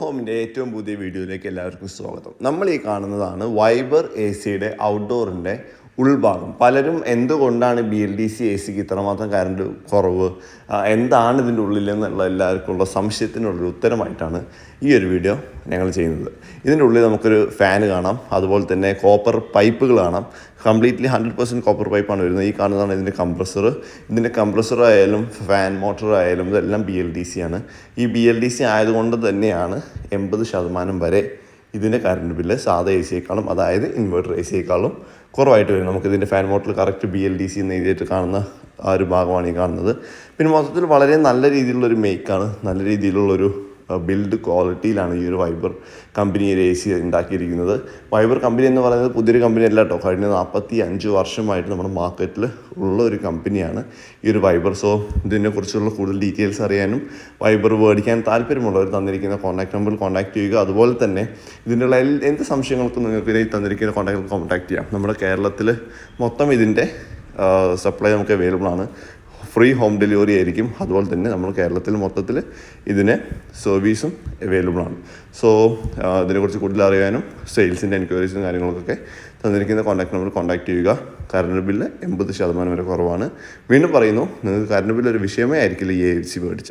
ഹോമിന്റെ ഏറ്റവും പുതിയ വീഡിയോയിലേക്ക് എല്ലാവർക്കും സ്വാഗതം. നമ്മൾ ഈ കാണുന്നതാണ് വൈബർ എ സിയുടെ ഔട്ട്ഡോറിന്റെ ഉൾഭാഗം. പലരും എന്തുകൊണ്ടാണ് B L D C A സിക്ക് ഇത്രമാത്രം കറണ്ട് കുറവ്? എന്താണ് ഇതിന്റെ ഉള്ളിലെന്നുള്ള എല്ലാവർക്കും ഉള്ള സംശയത്തിനുള്ളൊരു ഉത്തരമായിട്ടാണ് ഈ ഒരു വീഡിയോ ഞങ്ങൾ ചെയ്യുന്നത്. ഇതിന്റെ ഉള്ളിൽ നമുക്കൊരു ഫാൻ കാണാം. അതുപോലെ തന്നെ കോപ്പർ പൈപ്പുകൾ കാണാം. കംപ്ലീറ്റ്ലി ഹൺഡ്രഡ് പെർസെന്റ് കോപ്പർ പൈപ്പാണ് വരുന്നത്. ഈ കാണുന്നതാണ് ഇതിന്റെ കംപ്രസർ ഇതിന്റെ കംപ്രസർ ആയാലും ഫാൻ മോട്ടർ ആയാലും ഇതെല്ലാം ബി എൽ ഡി സി ആണ്. ഈ ബി എൽ ഡി സി ആയതുകൊണ്ട് തന്നെയാണ് എൺപത് ശതമാനം വരെ ഇതിന്റെ കറണ്ട് ബില്ല് സാധാ എ സിയേക്കാളും അതായത് ഇൻവെർട്ടർ എ സിയേക്കാളും കുറവായിട്ട് വരും. നമുക്ക് ഇതിന്റെ fan മോട്ടിൽ correct B L D C എന്ന് എഴുതിയിട്ട് കാണുന്ന ആ ഒരു ഭാഗമാണ് ഈ കാണുന്നത്. പിന്നെ മൊത്തത്തിൽ വളരെ നല്ല രീതിയിലുള്ളൊരു മേക്കാണ് നല്ല രീതിയിലുള്ളൊരു ബിൽഡ് ക്വാളിറ്റിയിലാണ് ഈ ഒരു വൈബർ കമ്പനി ഒരു എ സി ഉണ്ടാക്കിയിരിക്കുന്നത്. വൈബർ കമ്പനി എന്ന് പറയുന്നത് പുതിയൊരു കമ്പനി അല്ല കേട്ടോ കഴിഞ്ഞ നാൽപ്പത്തി അഞ്ച് വർഷമായിട്ട് നമ്മുടെ മാർക്കറ്റിൽ ഉള്ള ഒരു കമ്പനിയാണ് ഈ ഒരു വൈബർ സോ ഇതിനെക്കുറിച്ചുള്ള കൂടുതൽ ഡീറ്റെയിൽസ് അറിയാനും വൈബർ മേടിക്കാൻ താല്പര്യമുള്ളവർ തന്നിരിക്കുന്ന കോൺടാക്ട് നമ്പറിൽ കോൺടാക്ട് ചെയ്യുക. അതുപോലെ തന്നെ ഇതിനുള്ള എന്ത് സംശയങ്ങൾക്കും നിങ്ങൾക്ക് ഇതിൽ തന്നിരിക്കുന്ന കോൺടാക്ട് കോൺടാക്ട് ചെയ്യാം. നമ്മുടെ കേരളത്തിൽ മൊത്തം ഇതിന്റെ സപ്ലൈ നമുക്ക് അവൈലബിൾ ആണ്. ഫ്രീ ഹോം ഡെലിവറി ആയിരിക്കും. അതുപോലെ തന്നെ നമ്മൾ കേരളത്തിൽ മൊത്തത്തിൽ ഇതിന് സർവീസും അവൈലബിൾ ആണ്. സോ ഇതിനെക്കുറിച്ച് കൂടുതൽ അറിയാനും സെയിൽസിന്റെ എൻക്വയറീസും കാര്യങ്ങൾക്കൊക്കെ തന്നിരിക്കുന്ന കോൺടാക്ട് നമ്പർ കോൺടാക്ട് ചെയ്യുക. കറണ്ട് ബില്ല് എൺപത് ശതമാനം വരെ കുറവാണ്. വീണ്ടും പറയുന്നു നിങ്ങൾക്ക് കറണ്ട് ബില്ല് ഒരു വിഷയമേ ആയിരിക്കില്ല ഈ എ സി മേടിച്ച.